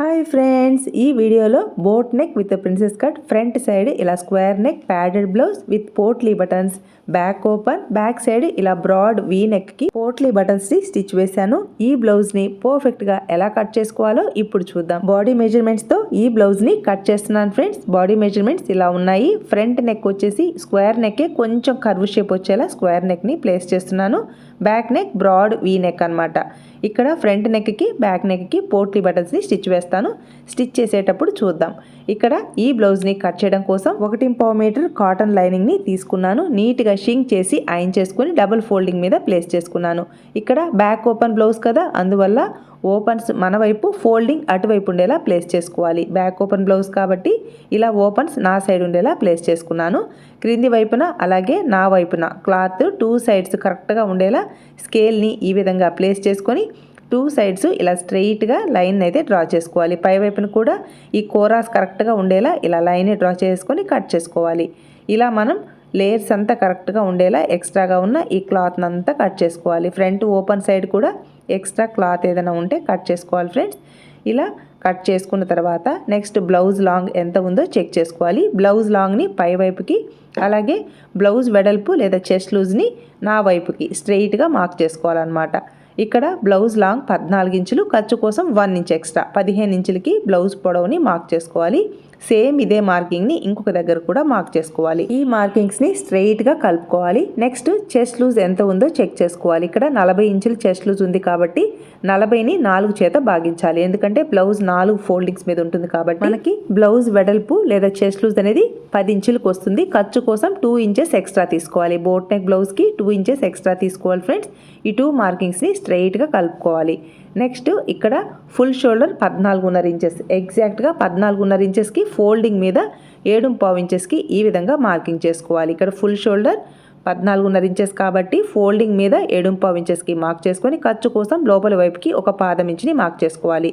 Hi friends ఈ వీడియోలో boat neck with princess cut front side ఇలా square neck padded blouse with potli buttons back open back side ఇలా broad V నెక్కి పోట్లీ బటన్స్ని stitch వేశాను. ఈ బ్లౌజ్ని పర్ఫెక్ట్గా ఎలా కట్ చేసుకోవాలో ఇప్పుడు చూద్దాం. బాడీ మెజర్మెంట్స్తో ఈ బ్లౌజ్ని కట్ చేస్తున్నాను ఫ్రెండ్స్ బాడీ మెజర్మెంట్స్ ఇలా ఉన్నాయి. ఫ్రంట్ నెక్ వచ్చేసి స్క్వేర్ నెక్ కొంచెం కర్వ్ షేప్ వచ్చేలా స్క్వేర్ నెక్ని ప్లేస్ చేస్తున్నాను. Back neck broad V neck అనమాట ఇక్కడ ఫ్రంట్ నెక్కి బ్యాక్ నెక్కి పోట్లీ బటన్స్ని స్టిచ్ వేస్తాను. స్టిచ్ చేసేటప్పుడు చూద్దాం. ఇక్కడ ఈ బ్లౌజ్ని కట్ చేయడం కోసం ఒకటి పావు మీటర్ కాటన్ లైనింగ్ని తీసుకున్నాను. నీట్గా షింక్ చేసి ఐన్ చేసుకుని డబుల్ ఫోల్డింగ్ మీద ప్లేస్ చేసుకున్నాను. ఇక్కడ బ్యాక్ ఓపెన్ బ్లౌజ్ కదా అందువల్ల ఓపెన్స్ మన వైపు ఫోల్డింగ్ అటువైపు ఉండేలా ప్లేస్ చేసుకోవాలి. బ్యాక్ ఓపెన్ బ్లౌజ్ కాబట్టి ఇలా ఓపెన్స్ నా సైడ్ ఉండేలా ప్లేస్ చేసుకున్నాను. క్రింది వైపున అలాగే నా వైపున క్లాత్ టూ సైడ్స్ కరెక్ట్గా ఉండేలా స్కేల్ని ఈ విధంగా ప్లేస్ చేసుకొని టూ సైడ్స్ ఇలా స్ట్రెయిట్గా లైన్ అయితే డ్రా చేసుకోవాలి. పై వైపున కూడా ఈ కోరాస్ కరెక్ట్గా ఉండేలా ఇలా లైన్ డ్రా చేసుకొని కట్ చేసుకోవాలి. ఇలా మనం లేయర్స్ అంతా కరెక్ట్గా ఉండేలా ఎక్స్ట్రాగా ఉన్న ఈ క్లాత్ని అంతా కట్ చేసుకోవాలి. ఫ్రంట్ ఓపెన్ సైడ్ కూడా ఎక్స్ట్రా క్లాత్ ఏదైనా ఉంటే కట్ చేసుకోవాలి ఫ్రెండ్స్. ఇలా కట్ చేసుకున్న తర్వాత నెక్స్ట్ బ్లౌజ్ లాంగ్ ఎంత ఉందో చెక్ చేసుకోవాలి. బ్లౌజ్ లాంగ్ని పై వైపుకి అలాగే బ్లౌజ్ వెడల్పు లేదా చెస్ట్ లూజ్ని నా వైపుకి స్ట్రెయిట్గా మార్క్ చేసుకోవాలన్నమాట. ఇక్కడ బ్లౌజ్ లాంగ్ పద్నాలుగు ఇంచులు ఖర్చు కోసం వన్ ఇంచ్ ఎక్స్ట్రా. పదిహేను ఇంచులకి బ్లౌజ్ పొడవుని మార్క్ చేసుకోవాలి. సేమ్ ఇదే మార్కింగ్ని ఇంకొక దగ్గర కూడా మార్క్ చేసుకోవాలి. ఈ మార్కింగ్స్ని స్ట్రెయిట్గా కలుపుకోవాలి. నెక్స్ట్ చెస్ట్ లూజ్ ఎంత ఉందో చెక్ చేసుకోవాలి. ఇక్కడ నలభై ఇంచులు చెస్ట్ లూజ్ ఉంది కాబట్టి నలభైని నాలుగు చేత భాగించాలి. ఎందుకంటే బ్లౌజ్ నాలుగు ఫోల్డింగ్స్ మీద ఉంటుంది కాబట్టి మనకి బ్లౌజ్ వెడల్పు లేదా చెస్ట్ లూజ్ అనేది పది ఇంచులకు వస్తుంది. ఖర్చు కోసం టూ ఇంచెస్ ఎక్స్ట్రా తీసుకోవాలి. బోట్ నెక్ బ్లౌజ్కి టూ ఇంచెస్ ఎక్స్ట్రా తీసుకోవాలి ఫ్రెండ్స్. ఈ టూ మార్కింగ్స్ని స్ట్రెయిట్గా కలుపుకోవాలి. నెక్స్ట్ ఇక్కడ ఫుల్ షోల్డర్ పద్నాలుగున్నర ఇంచెస్. ఎగ్జాక్ట్గా పద్నాలుగున్నర ఇంచెస్కి ఫోల్డింగ్ మీద ఏడు పావు ఇంచెస్కి ఈ విధంగా మార్కింగ్ చేసుకోవాలి. ఇక్కడ ఫుల్ షోల్డర్ పద్నాలుగున్నర ఇంచెస్ కాబట్టి ఫోల్డింగ్ మీద ఏడుం పావు ఇంచెస్కి మార్క్ చేసుకొని ఖర్చు కోసం లోపల వైపుకి ఒక పాదం ఇంచుని మార్క్ చేసుకోవాలి.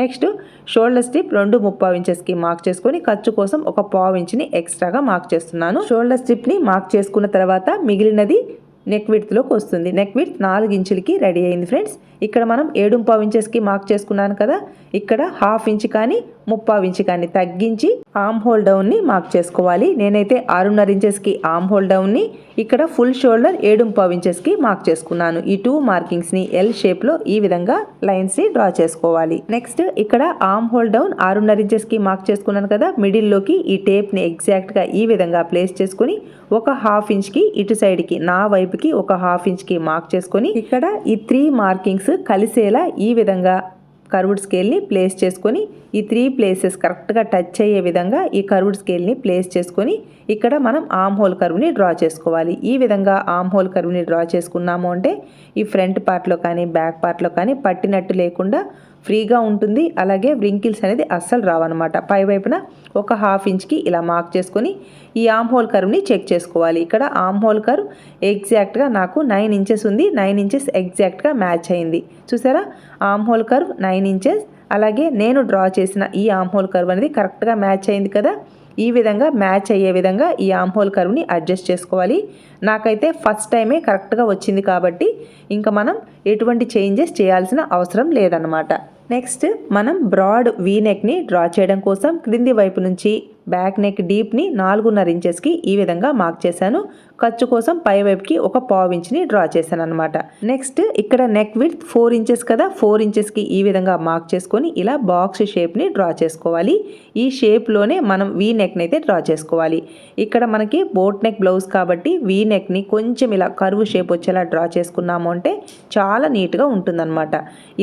నెక్స్ట్ షోల్డర్ స్ట్రిప్ రెండు ముప్పావు ఇంచెస్కి మార్క్ చేసుకొని ఖర్చు కోసం ఒక పావు ఇంచుని ఎక్స్ట్రాగా మార్క్ చేస్తున్నాను. షోల్డర్ స్ట్రిప్ని మార్క్ చేసుకున్న తర్వాత మిగిలినది నెక్ విడ్త్లోకి వస్తుంది. నెక్ విడ్త్ నాలుగు ఇంచులకి రెడీ అయింది ఫ్రెండ్స్ ఇక్కడ మనం ఏడుంపావు ఇంచెస్కి మార్క్ చేసుకున్నాను కదా. ఇక్కడ హాఫ్ ఇంచ్ కానీ ముప్పావు ఇంచ్ కానీ తగ్గించి ఆమ్ హోల్ డౌన్ని మార్క్ చేసుకోవాలి. నేనైతే ఆరున్నర ఇంచెస్కి ఆమ్ హోల్ డౌన్ని ఇక్కడ ఫుల్ షోల్డర్ ఏడు పావు ఇంచెస్కి మార్క్ చేసుకున్నాను. ఈ టూ మార్కింగ్స్ని ఎల్ షేప్లో ఈ విధంగా లైన్స్ని డ్రా చేసుకోవాలి. నెక్స్ట్ ఇక్కడ ఆమ్ హోల్ డౌన్ ఆరున్నర ఇంచెస్కి మార్క్ చేసుకున్నాను కదా మిడిల్లోకి ఈ టేప్ని ఎగ్జాక్ట్గా ఈ విధంగా ప్లేస్ చేసుకుని ఒక హాఫ్ ఇంచ్కి ఇటు సైడ్కి నా వైపుకి ఒక హాఫ్ ఇంచ్కి మార్క్ చేసుకొని ఇక్కడ ఈ త్రీ మార్కింగ్స్ కలిసేలా ఈ విధంగా కర్వ్డ్ స్కేల్ని ప్లేస్ చేసుకొని ఈ త్రీ ప్లేసెస్ కరెక్ట్గా టచ్ అయ్యే విధంగా ఈ కర్వ్డ్ స్కేల్ని ప్లేస్ చేసుకొని ఇక్కడ మనం ఆమ్ హోల్ కర్వ్ని డ్రా చేసుకోవాలి. ఈ విధంగా ఆమ్ హోల్ కర్వ్ని డ్రా చేసుకున్నాము అంటే ఈ ఫ్రంట్ పార్ట్లో కానీ బ్యాక్ పార్ట్లో కానీ పట్టినట్టు లేకుండా ఫ్రీగా ఉంటుంది. అలాగే వ్రింకిల్స్ అనేది అస్సలు రావన్నమాట. పై వైపున ఒక హాఫ్ ఇంచ్కి ఇలా మార్క్ చేసుకొని ఈ ఆమ్ హోల్ కర్వ్ని చెక్ చేసుకోవాలి. ఇక్కడ ఆమ్ హోల్ కర్వ్ ఎగ్జాక్ట్గా నాకు నైన్ ఇంచెస్ ఉంది. నైన్ ఇంచెస్ ఎగ్జాక్ట్గా మ్యాచ్ అయింది. చూసారా? Arm hole curve nine inches. అలాగే నేను డ్రా చేసిన ఈ ఆమ్ హోల్ కర్వ్ అనేది కరెక్ట్గా మ్యాచ్ అయింది కదా? ఈ విధంగా మ్యాచ్ అయ్యే విధంగా ఈ ఆమ్ హోల్ కర్వ్ని అడ్జస్ట్ చేసుకోవాలి. నాకైతే ఫస్ట్ టైమే కరెక్ట్గా వచ్చింది కాబట్టి ఇంకా మనం ఎటువంటి చేంజెస్ చేయాల్సిన అవసరం లేదన్నమాట. నెక్స్ట్ మనం బ్రాడ్ వీ నెక్ని డ్రా చేయడం కోసం క్రింది వైపు నుంచి బ్యాక్ నెక్ డీప్ని నాలుగున్నర ఇంచెస్కి ఈ విధంగా మార్క్ చేశాను. ఖర్చు కోసం పై వైపుకి ఒక పావు ఇంచ్ని డ్రా చేశాను అనమాట నెక్స్ట్ ఇక్కడ నెక్ విత్ ఫోర్ ఇంచెస్ కదా ఫోర్ ఇంచెస్కి ఈ విధంగా మార్క్ చేసుకొని ఇలా బాక్స్ షేప్ని డ్రా చేసుకోవాలి. ఈ షేప్లోనే మనం వీ నెక్ని అయితే డ్రా చేసుకోవాలి. ఇక్కడ మనకి బోట్ నెక్ బ్లౌజ్ కాబట్టి వీ నెక్ని కొంచెం ఇలా కరువు షేప్ వచ్చేలా డ్రా చేసుకున్నాము అంటే చాలా నీట్గా ఉంటుందన్నమాట.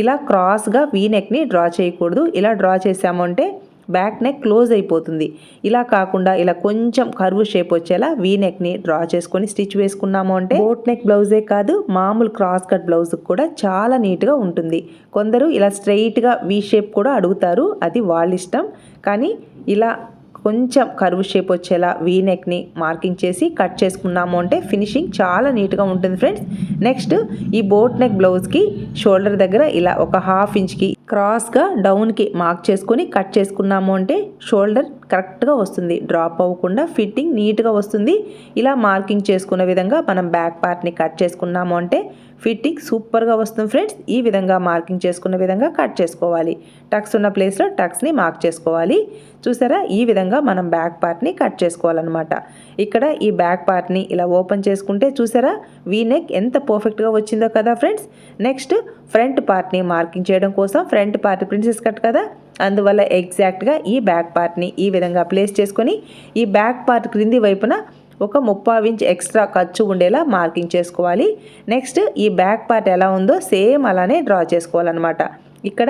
ఇలా క్రాస్గా వీ నెక్ని డ్రా చేయకూడదు. ఇలా డ్రా చేసాము అంటే బ్యాక్ నెక్ క్లోజ్ అయిపోతుంది. ఇలా కాకుండా ఇలా కొంచెం కర్వ్ షేప్ వచ్చేలా వీ నెక్ని డ్రా చేసుకొని స్టిచ్ వేసుకున్నాము అంటే బోట్ నెక్ బ్లౌజే కాదు మామూలు క్రాస్ కట్ బ్లౌజ్ కూడా చాలా నీట్గా ఉంటుంది. కొందరు ఇలా స్ట్రైట్గా వీ షేప్ కూడా అడుగుతారు. అది వాళ్ళ ఇష్టం కానీ ఇలా కొంచెం కరువు షేప్ వచ్చేలా వీ నెక్ని మార్కింగ్ చేసి కట్ చేసుకున్నాము అంటే ఫినిషింగ్ చాలా నీట్గా ఉంటుంది ఫ్రెండ్స్ నెక్స్ట్ ఈ బోట్ నెక్ బ్లౌజ్కి షోల్డర్ దగ్గర ఇలా ఒక హాఫ్ ఇంచ్కి క్రాస్గా డౌన్కి మార్క్ చేసుకొని కట్ చేసుకున్నాము అంటే షోల్డర్ కరెక్ట్గా వస్తుంది. డ్రాప్ అవ్వకుండా ఫిట్టింగ్ నీట్గా వస్తుంది. ఇలా మార్కింగ్ చేసుకున్న విధంగా మనం బ్యాక్ పార్ట్ని కట్ చేసుకున్నాము అంటే ఫిట్టింగ్ సూపర్గా వస్తుంది ఫ్రెండ్స్. ఈ విధంగా మార్కింగ్ చేసుకున్న విధంగా కట్ చేసుకోవాలి. టక్స్ ఉన్న ప్లేస్లో టక్స్ని మార్క్ చేసుకోవాలి. చూసారా? ఈ విధంగా మనం బ్యాక్ పార్ట్ని కట్ చేసుకోవాలన్నమాట. ఇక్కడ ఈ బ్యాక్ పార్ట్ని ఇలా ఓపెన్ చేసుకుంటే చూసారా? వీ నెక్ ఎంత పర్ఫెక్ట్గా వచ్చిందో కదా ఫ్రెండ్స్. నెక్స్ట్ ఫ్రంట్ పార్ట్ని మార్కింగ్ చేయడం కోసం ఫ్రంట్ పార్ట్ ప్రిన్సెస్ కట్ కదా? అందువల్ల ఎగ్జాక్ట్గా ఈ బ్యాక్ పార్ట్ని ఈ విధంగా ప్లేస్ చేసుకొని ఈ బ్యాక్ పార్ట్ క్రింది వైపున ఒక ముప్పావు ఇంచ్ ఎక్స్ట్రా ఖర్చు ఉండేలా మార్కింగ్ చేసుకోవాలి. నెక్స్ట్ ఈ బ్యాక్ పార్ట్ ఎలా ఉందో సేమ్ అలానే డ్రా చేసుకోవాలన్నమాట. ఇక్కడ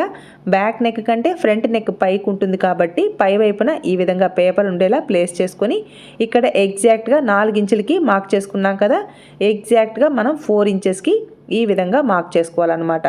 బ్యాక్ నెక్ కంటే ఫ్రంట్ నెక్ పైకి ఉంటుంది కాబట్టి పై వైపున ఈ విధంగా పేపర్ ఉండేలా ప్లేస్ చేసుకొని ఇక్కడ ఎగ్జాక్ట్గా నాలుగు ఇంచులకి మార్క్ చేసుకున్నాం కదా ఎగ్జాక్ట్గా మనం ఫోర్ ఇంచెస్కి ఈ విధంగా మార్క్ చేసుకోవాలన్నమాట.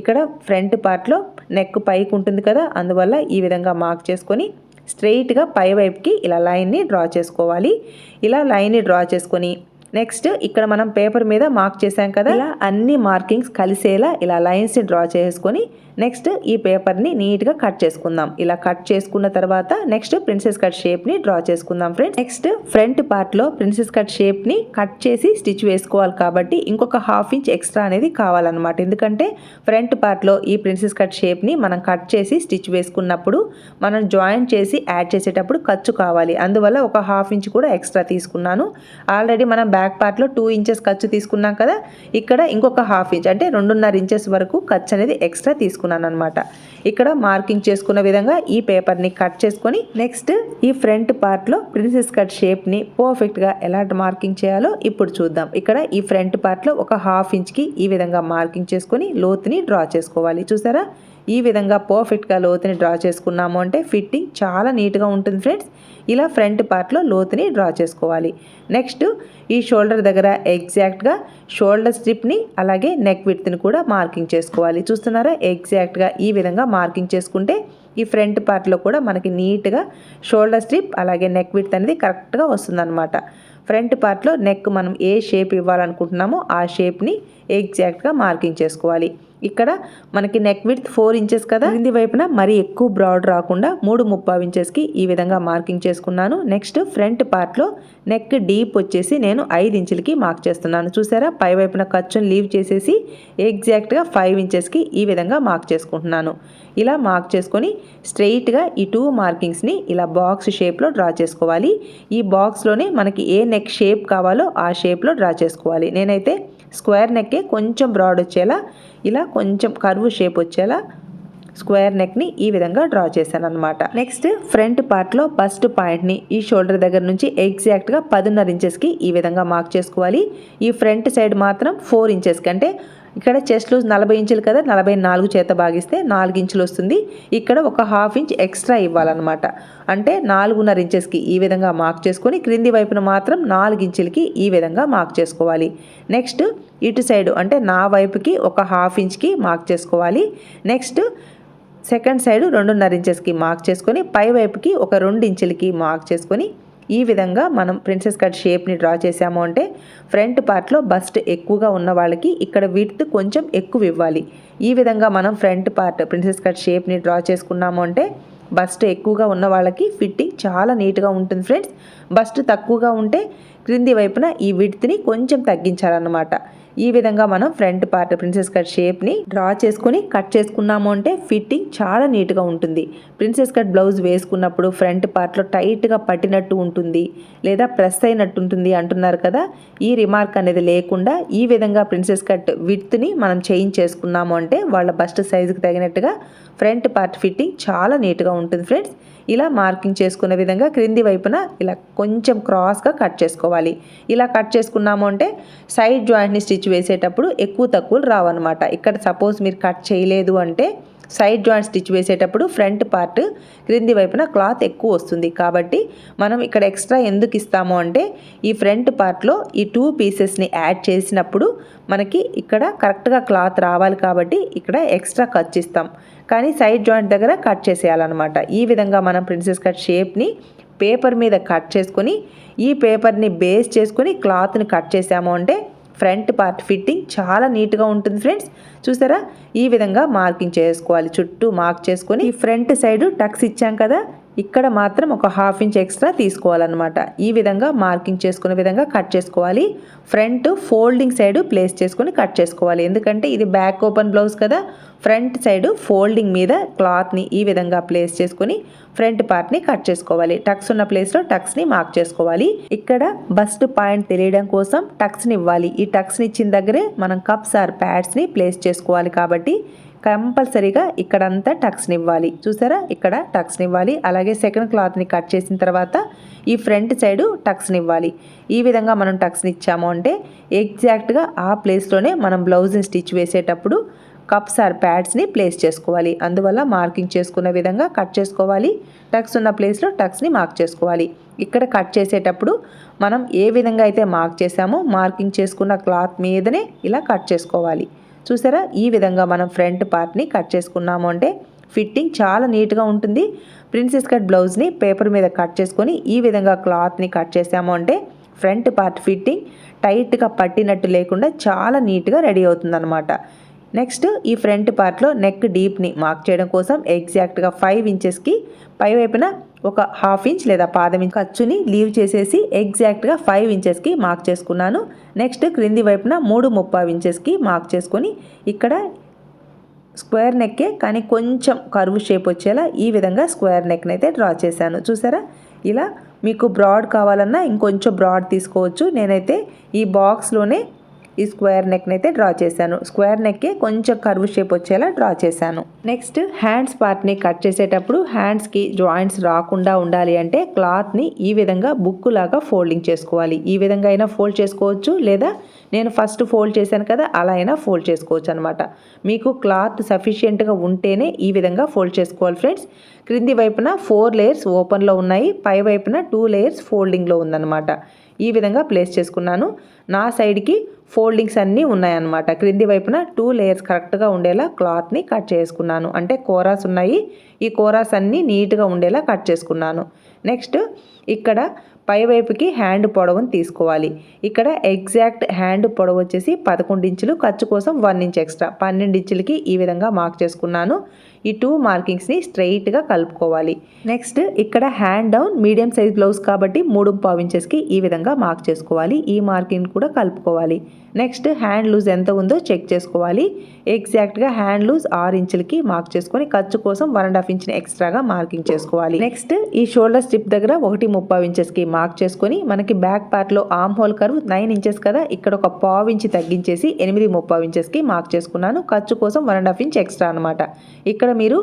ఇక్కడ ఫ్రంట్ పార్ట్లో నెక్ పైకి ఉంటుంది కదా అందువల్ల ఈ విధంగా మార్క్ చేసుకొని స్ట్రెయిట్గా పై వైపుకి ఇలా లైన్ని డ్రా చేసుకోవాలి. ఇలా లైన్ని డ్రా చేసుకొని నెక్స్ట్ ఇక్కడ మనం పేపర్ మీద మార్క్ చేసాం కదా? ఇలా అన్ని మార్కింగ్స్ కలిసేలా ఇలా లైన్స్ని డ్రా చేసుకొని నెక్స్ట్ ఈ పేపర్ని నీట్గా కట్ చేసుకుందాం. ఇలా కట్ చేసుకున్న తర్వాత నెక్స్ట్ ప్రిన్సెస్ కట్ షేప్ని డ్రా చేసుకుందాం ఫ్రెండ్స్ నెక్స్ట్ ఫ్రంట్ పార్ట్లో ప్రిన్సెస్ కట్ షేప్ని కట్ చేసి స్టిచ్ వేసుకోవాలి కాబట్టి ఇంకొక హాఫ్ ఇంచ్ ఎక్స్ట్రా అనేది కావాలన్నమాట. ఎందుకంటే ఫ్రంట్ పార్ట్లో ఈ ప్రిన్సెస్ కట్ షేప్ని మనం కట్ చేసి స్టిచ్ వేసుకున్నప్పుడు మనం జాయిన్ చేసి యాడ్ చేసేటప్పుడు ఖర్చు కావాలి. అందువల్ల ఒక హాఫ్ ఇంచ్ కూడా ఎక్స్ట్రా తీసుకున్నాను. ఆల్రెడీ మనం బ్యాక్ పార్ట్లో టూ ఇంచెస్ ఖర్చు తీసుకున్నాం కదా. ఇక్కడ ఇంకొక హాఫ్ ఇంచ్ అంటే రెండున్నర ఇంచెస్ వరకు ఖర్చు అనేది ఎక్స్ట్రా తీసుకున్నాను అనమాట ఇక్కడ మార్కింగ్ చేసుకున్న విధంగా ఈ పేపర్ని కట్ చేసుకొని నెక్స్ట్ ఈ ఫ్రంట్ పార్ట్లో ప్రిన్సెస్ కట్ షేప్ని పర్ఫెక్ట్గా ఎలాంటి మార్కింగ్ చేయాలో ఇప్పుడు చూద్దాం. ఇక్కడ ఈ ఫ్రంట్ పార్ట్లో ఒక హాఫ్ ఇంచ్కి ఈ విధంగా మార్కింగ్ చేసుకొని లోతుని డ్రా చేసుకోవాలి. చూసారా? ఈ విధంగా పర్ఫెక్ట్గా లోతుని డ్రా చేసుకున్నాము అంటే ఫిట్టింగ్ చాలా నీట్గా ఉంటుంది ఫ్రెండ్స్ ఇలా ఫ్రంట్ పార్ట్లో లోతుని డ్రా చేసుకోవాలి. నెక్స్ట్ ఈ షోల్డర్ దగ్గర ఎగ్జాక్ట్గా షోల్డర్ స్ట్రిప్ని అలాగే నెక్ విడ్త్ని కూడా మార్కింగ్ చేసుకోవాలి. చూస్తున్నారా? ఎగ్జాక్ట్గా ఈ విధంగా మార్కింగ్ చేసుకుంటే ఈ ఫ్రంట్ పార్ట్లో కూడా మనకి నీట్గా షోల్డర్ స్ట్రిప్ అలాగే నెక్ విడ్త్ అనేది కరెక్ట్గా వస్తుందన్నమాట. ఫ్రంట్ పార్ట్లో నెక్ మనం ఏ షేప్ ఇవ్వాలనుకుంటున్నామో ఆ షేప్ని ఎగ్జాక్ట్గా మార్కింగ్ చేసుకోవాలి. ఇక్కడ మనకి నెక్ విత్ ఫోర్ ఇంచెస్ కదా. కింది వైపున మరీ ఎక్కువ బ్రాడ్ రాకుండా మూడు ముప్పావు ఇంచెస్కి ఈ విధంగా మార్కింగ్ చేసుకున్నాను. నెక్స్ట్ ఫ్రంట్ పార్ట్లో నెక్ డీప్ వచ్చేసి నేను ఐదు ఇంచులకి మార్క్ చేస్తున్నాను. చూసారా? పై వైపున ఖర్చును లీవ్ చేసేసి ఎగ్జాక్ట్గా ఫైవ్ ఇంచెస్కి ఈ విధంగా మార్క్ చేసుకుంటున్నాను. ఇలా మార్క్ చేసుకొని స్ట్రెయిట్గా ఈ టూ మార్కింగ్స్ని ఇలా బాక్స్ షేప్లో డ్రా చేసుకోవాలి. ఈ బాక్స్లోనే మనకి ఏ నెక్ షేప్ కావాలో ఆ షేప్లో డ్రా చేసుకోవాలి. నేనైతే స్క్వేర్ నెక్ కొంచెం బ్రాడ్ వచ్చేలా ఇలా కొంచెం కర్వ్ షేప్ వచ్చేలా స్క్వేర్ నెక్ని ఈ విధంగా డ్రా చేశాను అనమాట నెక్స్ట్ ఫ్రంట్ పార్ట్లో ఫస్ట్ పాయింట్ని ఈ షోల్డర్ దగ్గర నుంచి ఎగ్జాక్ట్గా పదిన్నర ఇంచెస్కి ఈ విధంగా మార్క్ చేసుకోవాలి. ఈ ఫ్రంట్ సైడ్ మాత్రం ఫోర్ ఇంచెస్కి అంటే ఇక్కడ చెస్ట్ లూజ్ నలభై ఇంచులు కదా నలభై నాలుగు చేత భాగిస్తే నాలుగు ఇంచులు వస్తుంది. ఇక్కడ ఒక హాఫ్ ఇంచ్ ఎక్స్ట్రా ఇవ్వాలన్నమాట. అంటే నాలుగున్నర ఇంచెస్కి ఈ విధంగా మార్క్ చేసుకొని క్రింది వైపున మాత్రం నాలుగు ఇంచులకి ఈ విధంగా మార్క్ చేసుకోవాలి. నెక్స్ట్ ఇటు సైడ్ అంటే నా వైపుకి ఒక హాఫ్ ఇంచ్కి మార్క్ చేసుకోవాలి. నెక్స్ట్ సెకండ్ సైడ్ రెండున్నర ఇంచెస్కి మార్క్ చేసుకొని పై వైపుకి ఒక రెండు ఇంచులకి మార్క్ చేసుకొని ఈ విధంగా మనం ప్రిన్సెస్ కట్ షేప్ని డ్రా చేసాము అంటే ఫ్రంట్ పార్ట్లో బస్ట్ ఎక్కువగా ఉన్న వాళ్ళకి ఇక్కడ విడ్త్ కొంచెం ఎక్కువ ఇవ్వాలి. ఈ విధంగా మనం ఫ్రంట్ పార్ట్ ప్రిన్సెస్ కట్ షేప్ని డ్రా చేసుకున్నాము అంటే బస్ట్ ఎక్కువగా ఉన్న వాళ్ళకి ఫిట్టింగ్ చాలా నీట్గా ఉంటుంది ఫ్రెండ్స్. బస్ట్ తక్కువగా ఉంటే క్రింది వైపున ఈ విడ్త్ని కొంచెం తగ్గించాలన్నమాట. ఈ విధంగా మనం ఫ్రంట్ పార్ట్ ప్రిన్సెస్ కట్ షేప్ని డ్రా చేసుకుని కట్ చేసుకున్నాము అంటే ఫిట్టింగ్ చాలా నీట్గా ఉంటుంది. ప్రిన్సెస్ కట్ బ్లౌజ్ వేసుకున్నప్పుడు ఫ్రంట్ పార్ట్లో టైట్గా పట్టినట్టు ఉంటుంది లేదా ప్రెస్ అయినట్టు ఉంటుంది అంటున్నారు కదా. ఈ రిమార్క్ అనేది లేకుండా ఈ విధంగా ప్రిన్సెస్ కట్ విత్ని మనం చేంజ్ చేసుకున్నాము అంటే వాళ్ళ బస్ట్ సైజుకి తగినట్టుగా ఫ్రంట్ పార్ట్ ఫిట్టింగ్ చాలా నీట్గా ఉంటుంది ఫ్రెండ్స్. ఇలా మార్కింగ్ చేసుకునే విధంగా క్రింది వైపున ఇలా కొంచెం క్రాస్గా కట్ చేసుకోవాలి. ఇలా కట్ చేసుకున్నాము అంటే సైడ్ జాయింట్ని స్టిచ్ స్టిచ్ వేసేటప్పుడు ఎక్కువ తక్కువలు రావన్నమాట. ఇక్కడ సపోజ్ మీరు కట్ చేయలేదు అంటే సైడ్ జాయింట్ స్టిచ్ వేసేటప్పుడు ఫ్రంట్ పార్ట్ క్రింది వైపున క్లాత్ ఎక్కువ వస్తుంది. కాబట్టి మనం ఇక్కడ ఎక్స్ట్రా ఎందుకు ఇస్తాము అంటే ఈ ఫ్రంట్ పార్ట్లో ఈ టూ పీసెస్ని యాడ్ చేసినప్పుడు మనకి ఇక్కడ కరెక్ట్గా క్లాత్ రావాలి కాబట్టి ఇక్కడ ఎక్స్ట్రా ఖర్చు ఇస్తాం. కానీ సైడ్ జాయింట్ దగ్గర కట్ చేసేయాలన్నమాట. ఈ విధంగా మనం ప్రిన్సెస్ కట్ షేప్ని పేపర్ మీద కట్ చేసుకొని ఈ పేపర్ని బేస్ చేసుకొని క్లాత్ని కట్ చేసాము అంటే ఫ్రంట్ పార్ట్ ఫిట్టింగ్ చాలా నీట్గా ఉంటుంది ఫ్రెండ్స్. చూసారా? ఈ విధంగా మార్కింగ్ చేసుకోవాలి. చుట్టూ మార్క్ చేసుకొని ఈ ఫ్రంట్ సైడ్ టక్స్ ఇచ్చాం కదా? ఇక్కడ మాత్రం ఒక హాఫ్ ఇంచ్ ఎక్స్ట్రా తీసుకోవాలన్నమాట. ఈ విధంగా మార్కింగ్ చేసుకునే విధంగా కట్ చేసుకోవాలి. ఫ్రంట్ ఫోల్డింగ్ సైడ్ ప్లేస్ చేసుకొని కట్ చేసుకోవాలి. ఎందుకంటే ఇది బ్యాక్ ఓపెన్ బ్లౌజ్ కదా. ఫ్రంట్ సైడ్ ఫోల్డింగ్ మీద క్లాత్ని ఈ విధంగా ప్లేస్ చేసుకుని ఫ్రంట్ పార్ట్ని కట్ చేసుకోవాలి. టక్స్ ఉన్న ప్లేస్లో టక్స్ని మార్క్ చేసుకోవాలి. ఇక్కడ బస్ట్ పాయింట్ తెలియడం కోసం టక్స్ని ఇవ్వాలి. ఈ టక్స్ని ఇచ్చిన దగ్గరే మనం కప్స్ ఆర్ ప్యాడ్స్ని ప్లేస్ చేసుకోవాలి కాబట్టి కంపల్సరీగా ఇక్కడంతా టక్స్ని ఇవ్వాలి చూసారా? ఇక్కడ టక్స్ని ఇవ్వాలి అలాగే సెకండ్ క్లాత్ని కట్ చేసిన తర్వాత ఈ ఫ్రంట్ సైడు టక్స్ని ఇవ్వాలి ఈ విధంగా మనం టక్స్ని ఇచ్చాము అంటే ఎగ్జాక్ట్గా ఆ ప్లేస్లోనే మనం బ్లౌజ్ని స్టిచ్ వేసేటప్పుడు కప్స్ ఆర్ ప్యాడ్స్ని ప్లేస్ చేసుకోవాలి. అందువల్ల మార్కింగ్ చేసుకున్న విధంగా కట్ చేసుకోవాలి. టక్స్ ఉన్న ప్లేస్లో టక్స్ని మార్క్ చేసుకోవాలి. ఇక్కడ కట్ చేసేటప్పుడు మనం ఏ విధంగా అయితే మార్క్ చేసామో మార్కింగ్ చేసుకున్న క్లాత్ మీదనే ఇలా కట్ చేసుకోవాలి. చూసారా? ఈ విధంగా మనం ఫ్రంట్ పార్ట్ని కట్ చేసుకున్నాము అంటే ఫిట్టింగ్ చాలా నీట్గా ఉంటుంది. ప్రిన్సెస్ కట్ బ్లౌజ్ని పేపర్ మీద కట్ చేసుకొని ఈ విధంగా క్లాత్ని కట్ చేసాము అంటే ఫ్రంట్ పార్ట్ ఫిట్టింగ్ టైట్గా పట్టినట్టు లేకుండా చాలా నీట్గా రెడీ అవుతుందన్నమాట. నెక్స్ట్ ఈ ఫ్రంట్ పార్ట్లో నెక్ డీప్ని మార్క్ చేయడం కోసం ఎగ్జాక్ట్గా ఫైవ్ ఇంచెస్కి పైవైపున ఒక హాఫ్ ఇంచ్ లేదా పాదం ఇంచ్ ఖర్చుని లీవ్ చేసేసి ఎగ్జాక్ట్గా ఫైవ్ ఇంచెస్కి మార్క్ చేసుకున్నాను. నెక్స్ట్ క్రింది వైపున మూడు ముప్పై ఇంచెస్కి మార్క్ చేసుకొని ఇక్కడ స్క్వేర్ నెక్కే కానీ కొంచెం కరువు షేప్ వచ్చేలా ఈ విధంగా స్క్వేర్ నెక్ని అయితే డ్రా చేశాను. చూసారా? ఇలా మీకు బ్రాడ్ కావాలన్నా ఇంకొంచెం బ్రాడ్ తీసుకోవచ్చు. నేనైతే ఈ బాక్స్లోనే ఈ స్క్వేర్ నెక్ని అయితే డ్రా చేశాను. స్క్వేర్ నెక్కి కొంచెం కర్వ్ షేప్ వచ్చేలా డ్రా చేశాను. నెక్స్ట్ హ్యాండ్స్ పార్ట్ని కట్ చేసేటప్పుడు హ్యాండ్స్కి జాయింట్స్ రాకుండా ఉండాలి అంటే క్లాత్ని ఈ విధంగా బుక్ లాగా ఫోల్డింగ్ చేసుకోవాలి. ఈ విధంగా అయినా ఫోల్డ్ చేసుకోవచ్చు లేదా నేను ఫస్ట్ ఫోల్డ్ చేశాను కదా అలా అయినా ఫోల్డ్ చేసుకోవచ్చు అనమాట మీకు క్లాత్ సఫిషియెంట్గా ఉంటేనే ఈ విధంగా ఫోల్డ్ చేసుకోవాలి ఫ్రెండ్స్. క్రింది వైపున ఫోర్ లేయర్స్ ఓపెన్లో ఉన్నాయి పై వైపున టూ లేయర్స్ ఫోల్డింగ్లో ఉందన్నమాట. ఈ విధంగా ప్లేస్ చేసుకున్నాను. నా సైడ్కి ఫోల్డింగ్స్ అన్నీ ఉన్నాయన్నమాట. క్రింది వైపున టూ లేయర్స్ కరెక్ట్గా ఉండేలా క్లాత్ని కట్ చేసుకున్నాను. అంటే కోరాస్ ఉన్నాయి. ఈ కోరాస్ అన్నీ నీట్గా ఉండేలా కట్ చేసుకున్నాను. నెక్స్ట్ ఇక్కడ పైవైపుకి హ్యాండ్ పొడవును తీసుకోవాలి. ఇక్కడ ఎగ్జాక్ట్ హ్యాండ్ పొడవు వచ్చేసి పదకొండు ఇంచులు ఖర్చు కోసం వన్ ఇంచ్ ఎక్స్ట్రా. పన్నెండు ఇంచులకి ఈ విధంగా మార్క్ చేసుకున్నాను. ఈ టూ మార్కింగ్స్ని స్ట్రైట్గా కలుపుకోవాలి. నెక్స్ట్ ఇక్కడ hand down medium size blouse కాబట్టి మూడు పావు ఇంచెస్కి ఈ విధంగా మార్క్ చేసుకోవాలి. ఈ మార్కింగ్ కూడా కలుపుకోవాలి. నెక్స్ట్ హ్యాండ్ లూజ్ ఎంత ఉందో చెక్ చేసుకోవాలి. ఎగ్జాక్ట్గా హ్యాండ్ లూజ్ ఆరు ఇంచులకి మార్క్ చేసుకొని ఖర్చు కోసం వన్ అండ్ హాఫ్ ఇంచ్ని ఎక్స్ట్రాగా మార్కింగ్ చేసుకోవాలి. నెక్స్ట్ ఈ షోల్డర్ స్ట్రిప్ దగ్గర ఒకటి ముప్పై ఇంచెస్కి మార్క్ చేసుకొని మనకి బ్యాక్ పార్ట్లో arm hole curve nine inches కదా ఇక్కడ ఒక పావు ఇంచి తగ్గించేసి ఎనిమిది ముప్పై ఇంచెస్కి మార్క్ చేసుకున్నాను. ఖర్చు కోసం one and half inch extra అనమాట ఇక్కడ మీరు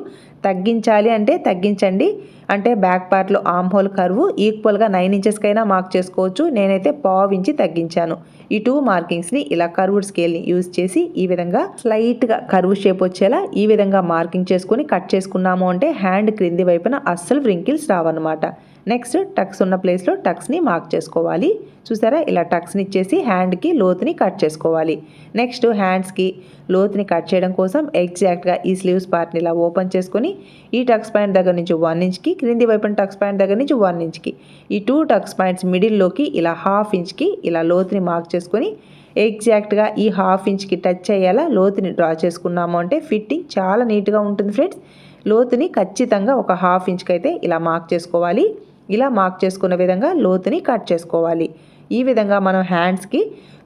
తగ్గించాలి అంటే తగ్గించండి. అంటే బ్యాక్ పార్ట్లో ఆమ్ హోల్ కర్వ్ ఈక్వల్గా నైన్ ఇంచెస్కైనా మార్క్ చేసుకోవచ్చు. నేనైతే పావు ఇంచి తగ్గించాను. ఈ టూ మార్కింగ్స్ని ఇలా కర్వ్డ్ స్కేల్ని యూజ్ చేసి ఈ విధంగా స్లైట్గా కర్వ్ షేప్ వచ్చేలా ఈ విధంగా మార్కింగ్ చేసుకొని కట్ చేసుకున్నాము అంటే హ్యాండ్ క్రింది వైపున అస్సలు వ్రింకిల్స్ రావన్నమాట. నెక్స్ట్ టక్స్ ఉన్న ప్లేస్లో టక్స్ని మార్క్ చేసుకోవాలి. చూసారా? ఇలా టక్స్ని ఇచ్చేసి హ్యాండ్కి లోతుని కట్ చేసుకోవాలి. నెక్స్ట్ హ్యాండ్స్కి లోతుని కట్ చేయడం కోసం ఎగ్జాక్ట్గా ఈ స్లీవ్స్ పార్ట్ని ఇలా ఓపెన్ చేసుకొని ఈ టక్స్ పాయింట్ దగ్గర నుంచి వన్ ఇంచ్కి క్రింది వైపున టక్స్ పాయింట్ దగ్గర నుంచి వన్ ఇంచ్కి. ఈ టూ టక్స్ పాయింట్స్ మిడిల్లోకి ఇలా హాఫ్ ఇంచ్కి ఇలా లోతుని మార్క్ చేసుకొని ఎగ్జాక్ట్గా ఈ హాఫ్ ఇంచ్కి టచ్ అయ్యేలా లోతుని డ్రా చేసుకున్నాము అంటే ఫిట్టింగ్ చాలా నీట్గా ఉంటుంది ఫ్రెండ్స్. లోతుని ఖచ్చితంగా ఒక హాఫ్ ఇంచ్కి అయితే ఇలా మార్క్ చేసుకోవాలి. ఇలా మార్క్ చేసుకున్న విధంగా లోతుని కట్ చేసుకోవాలి. ఈ విధంగా మనం హ్యాండ్స్కి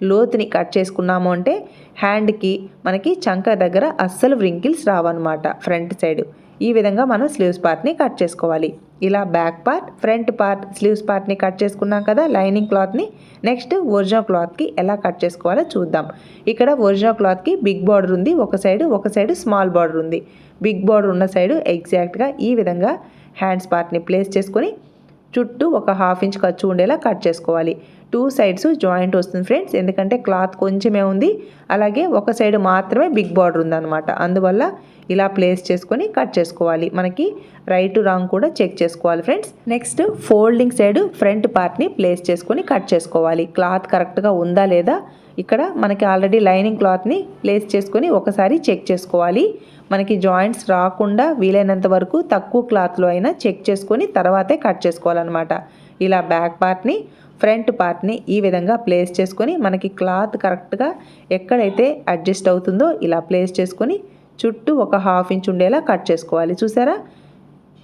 లోతుని కట్ చేసుకున్నాము అంటే హ్యాండ్కి మనకి చంక దగ్గర అస్సలు వ్రింకిల్స్ రావన్నమాట ఫ్రంట్ సైడ్. ఈ విధంగా మనం స్లీవ్స్ పార్ట్ని కట్ చేసుకోవాలి. ఇలా back part front part sleeves పార్ట్ని కట్ చేసుకున్నాం కదా లైనింగ్ క్లాత్ని. నెక్స్ట్ ఒరిజినల్ క్లాత్కి ఎలా కట్ చేసుకోవాలో చూద్దాం. ఇక్కడ ఒరిజినల్ క్లాత్కి బిగ్ బార్డర్ ఉంది ఒక సైడ్ ఒక సైడ్ స్మాల్ బార్డర్ ఉంది. బిగ్ బార్డర్ ఉన్న సైడు ఎగ్జాక్ట్గా ఈ విధంగా హ్యాండ్స్ పార్ట్ని ప్లేస్ చేసుకొని చుట్టూ ఒక హాఫ్ ఇంచ్ ఖర్చు ఉండేలా కట్ చేసుకోవాలి. టూ సైడ్స్ జాయింట్ వస్తుంది ఫ్రెండ్స్ ఎందుకంటే క్లాత్ కొంచెమే ఉంది. అలాగే ఒక సైడ్ మాత్రమే బిగ్ బార్డర్ ఉందన్నమాట. అందువల్ల ఇలా ప్లేస్ చేసుకొని కట్ చేసుకోవాలి. మనకి రైట్ రాంగ్ కూడా చెక్ చేసుకోవాలి friends next folding side front పార్ట్ని ప్లేస్ చేసుకొని కట్ చేసుకోవాలి. క్లాత్ కరెక్ట్గా ఉందా లేదా? ఇక్కడ మనకి ఆల్రెడీ లైనింగ్ క్లాత్ని ప్లేస్ చేసుకొని ఒకసారి చెక్ చేసుకోవాలి. మనకి జాయింట్స్ రాకుండా వీలైనంత వరకు తక్కువ క్లాత్లో అయినా చెక్ చేసుకొని తర్వాతే కట్ చేసుకోవాలన్నమాట. ఇలా బ్యాక్ పార్ట్ని ఫ్రంట్ పార్ట్ని ఈ విధంగా ప్లేస్ చేసుకొని మనకి క్లాత్ కరెక్ట్గా ఎక్కడైతే అడ్జస్ట్ అవుతుందో ఇలా ప్లేస్ చేసుకొని చుట్టూ ఒక హాఫ్ ఇంచ్ ఉండేలా కట్ చేసుకోవాలి. చూసారా?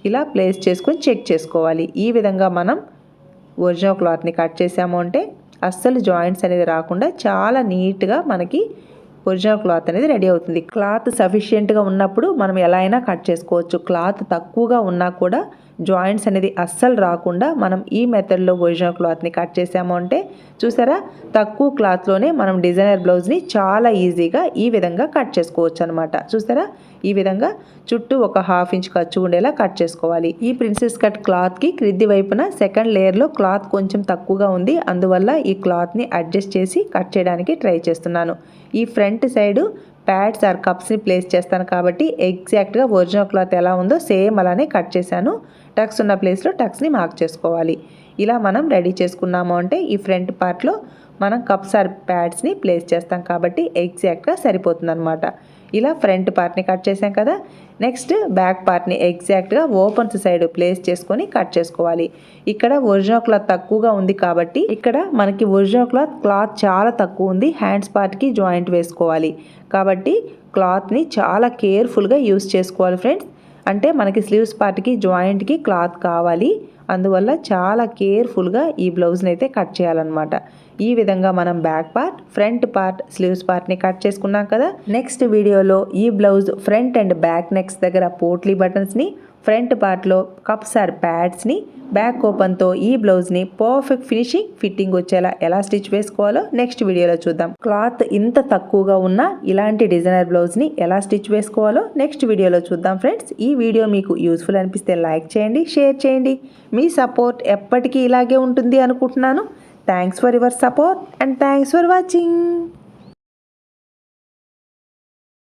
ఇలా ప్లేస్ చేసుకొని చెక్ చేసుకోవాలి. ఈ విధంగా మనం ఒరిజినల్ క్లాత్ని కట్ చేసాము అంటే అస్సలు జాయింట్స్ అనేది రాకుండా చాలా నీట్గా మనకి ఒరిజినల్ క్లాత్ అనేది రెడీ అవుతుంది. క్లాత్ సఫిషియెంట్గా ఉన్నప్పుడు మనం ఎలా అయినా కట్ చేసుకోవచ్చు. క్లాత్ తక్కువగా ఉన్నా కూడా జాయింట్స్ అనేది అస్సలు రాకుండా మనం ఈ మెథడ్లో ఒరిజినల్ క్లాత్ని కట్ చేసాము అంటే చూసారా? తక్కువ క్లాత్లోనే మనం డిజైనర్ బ్లౌజ్ని చాలా ఈజీగా ఈ విధంగా కట్ చేసుకోవచ్చు అనమాట చూసారా? ఈ విధంగా చుట్టూ ఒక హాఫ్ ఇంచ్ ఖర్చు ఉండేలా కట్ చేసుకోవాలి. ఈ ప్రిన్సెస్ కట్ క్లాత్కి క్రిద్ది వైపున సెకండ్ లేయర్లో క్లాత్ కొంచెం తక్కువగా ఉంది. అందువల్ల ఈ క్లాత్ని అడ్జస్ట్ చేసి కట్ చేయడానికి ట్రై చేస్తున్నాను. ఈ ఫ్రంట్ సైడు ప్యాడ్స్ ఆర్ కప్స్ని ప్లేస్ చేస్తాను కాబట్టి ఎగ్జాక్ట్గా ఒరిజినల్ క్లాత్ ఎలా ఉందో సేమ్ అలానే కట్ చేశాను. టక్స్ ఉన్న ప్లేస్లో టక్స్ని మార్క్ చేసుకోవాలి. ఇలా మనం రెడీ చేసుకున్నాము అంటే ఈ ఫ్రంట్ పార్ట్లో మనం కప్స్ ఆర్ ప్యాడ్స్ని ప్లేస్ చేస్తాం కాబట్టి ఎగ్జాక్ట్గా సరిపోతుంది అనమాట ఇలా ఫ్రంట్ పార్ట్ని కట్ చేసాం కదా నెక్స్ట్ బ్యాక్ పార్ట్ని ఎగ్జాక్ట్గా ఓపెన్స్ సైడ్ ప్లేస్ చేసుకొని కట్ చేసుకోవాలి. ఇక్కడ ఒరిజినల్ క్లాత్ తక్కువగా ఉంది కాబట్టి ఇక్కడ మనకి ఒరిజినల్ క్లాత్ క్లాత్ చాలా తక్కువ ఉంది. హ్యాండ్స్ పార్ట్కి జాయింట్ వేసుకోవాలి. కాబట్టి క్లాత్ని చాలా కేర్ఫుల్గా యూస్ చేసుకోవాలి ఫ్రెండ్స్. అంటే మనకి స్లీవ్స్ పార్ట్కి జాయింట్కి క్లాత్ కావాలి. అందువల్ల చాలా కేర్ఫుల్గా ఈ బ్లౌజ్ని అయితే కట్ చేయాలన్నమాట. ఈ విధంగా మనం back part front part sleeves పార్ట్ని కట్ చేసుకున్నాం కదా. నెక్స్ట్ వీడియోలో ఈ blouse front and back necks దగ్గర పోట్లీ బటన్స్ని ఫ్రంట్ పార్ట్లో కప్స్ ఆర్ ప్యాడ్స్ని బ్యాక్ ఓపెన్తో ఈ బ్లౌజ్ని పర్ఫెక్ట్ ఫినిషింగ్ ఫిట్టింగ్ వచ్చేలా ఎలా స్టిచ్ వేసుకోవాలో నెక్స్ట్ వీడియోలో చూద్దాం. క్లాత్ ఇంత తక్కువగా ఉన్న ఇలాంటి డిజైనర్ బ్లౌజ్ని ఎలా స్టిచ్ వేసుకోవాలో నెక్స్ట్ వీడియోలో చూద్దాం ఫ్రెండ్స్. ఈ వీడియో మీకు యూస్ఫుల్ అనిపిస్తే లైక్ చేయండి షేర్ చేయండి. మీ సపోర్ట్ ఎప్పటికీ ఇలాగే ఉంటుంది అనుకుంటున్నాను. Thanks for your support and thanks for watching.